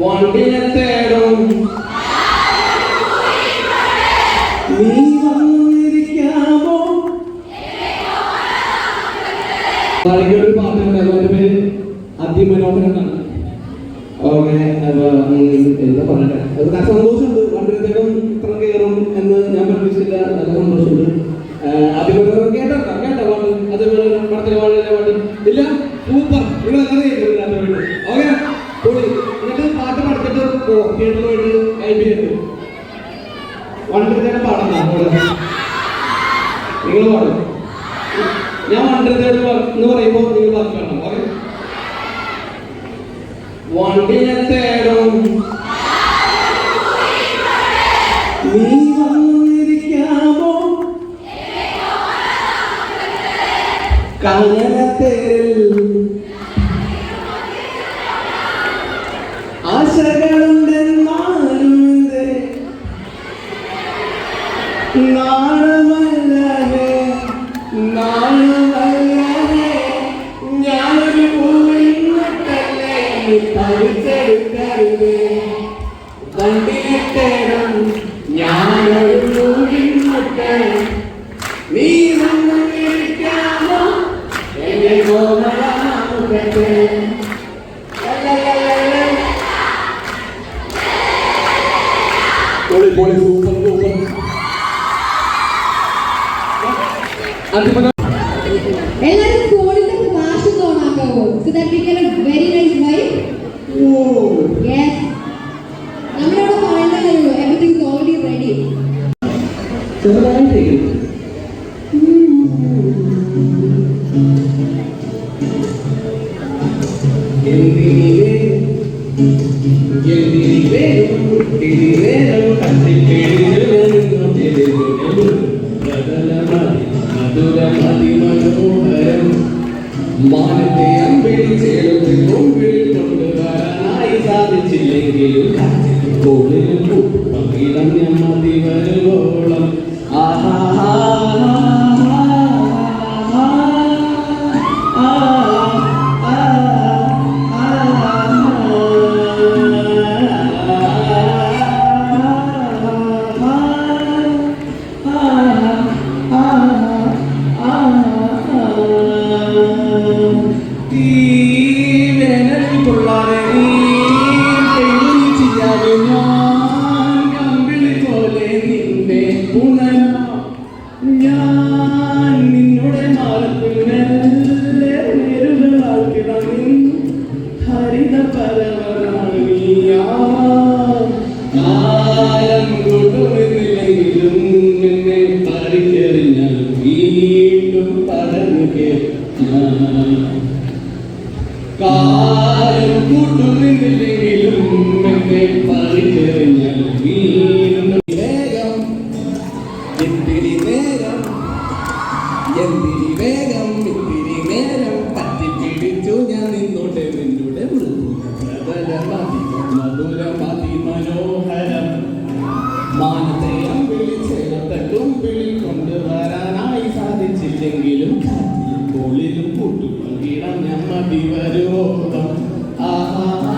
വണ്ടിനെ തേടും. നീ വന്നിരിക്കാമോ? ഒരു പാട്ടുണ്ട് അതിന്റെ പേര് അതിമനോഹരം എന്നാണ് ഓക്കെ എന്താ പറയട്ടെ സന്തോഷമുണ്ട്. വണ്ടിനത്തേക്കും ഇത്ര കയറും എന്ന് ഞാൻ പ്രതീക്ഷിച്ചില്ല. നല്ല സന്തോഷമുണ്ട് തിയേറ്ററിൽ പോയിട്ട് കൈപ്പിട്ടുണ്ട് വണ്ടിനത്തേടെ പാടുന്ന നിങ്ങൾ പാടും. ഞാൻ വണ്ടിനത്തേട് എന്ന് പറയുമ്പോൾ നിങ്ങൾ ബാക്കി പാടണം. ഓക്കെ? തേടും. നീ വന്നിരിക്കാമോ? കനകത്തേരിൽ നാളമല്ലേ നാളമല്ലേ. ഞാനൊരു പൂവിന്നട്ടല്ലേ പറിച്ചെടുക്കരുത് കണ്ടിട്ടേണം ഞാനൊരു പൂവിന്നട്ട് നീ വന്നിരിക്കാമോ? എന്റെ കോമളാമുഖത്തെ എല്ലാവരും ഫോണിന്റെ flash on so that we get a very nice vibe oh yes നമ്മളോട് പറയേണ്ടതേ എവരിതിങ് ഈസ് ഓൾറെഡി റെഡി ചെറുതായിട്ട് എന്തിനിലേ എന്തിനിലേ ഇതിലേരം മധുരമതി മനോഹരം മാനത്തെ അമ്പിളി ചേർത്ത് കൊമ്പിളി കൊണ്ടുവരാനായി സാധിച്ചില്ലെങ്കിലും കോളിലും പങ്കിടം മതി ഞാൻ നിന്നോട് മാറത്തില്ലേ ഹരിത പരമനാണ് നീയാ കാലം കൊണ്ടുവന്നില്ലെങ്കിലും എന്നെ പറിക്കെറിഞ്ഞാൽ വീണ്ടും പടർന്നു കേൾക്കാം. കാലം കൂട്ടുന്നില്ലെങ്കിലും എന്നെ വീണ്ടും വേഗം എന്തിരി നേരം? എന്തിരി വേഗം? എന്തിരി നേരം? പറ്റിപ്പിടിച്ചു ഞാൻ നിന്നോട്ടെ നിന്നോടെ മൃദുലമതി മധുരമതി മനോഹരം. മാനത്തെ അമ്പിളി ചേർത്ത തുമ്പിളി കൊണ്ടുവരാനായി സാധിച്ചില്ലെങ്കിലും പൊളിലും കോളിലും കൂട്ടുപങ്കിടം ഞമ്മതി വരുവോളം. ആഹാ.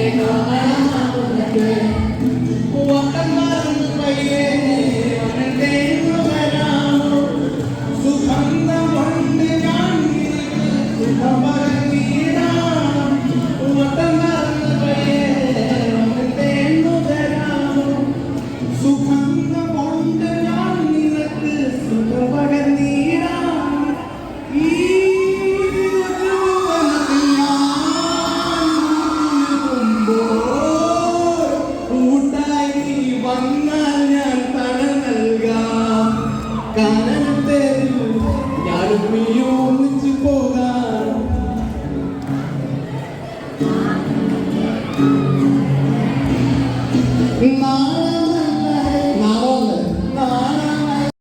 Amen.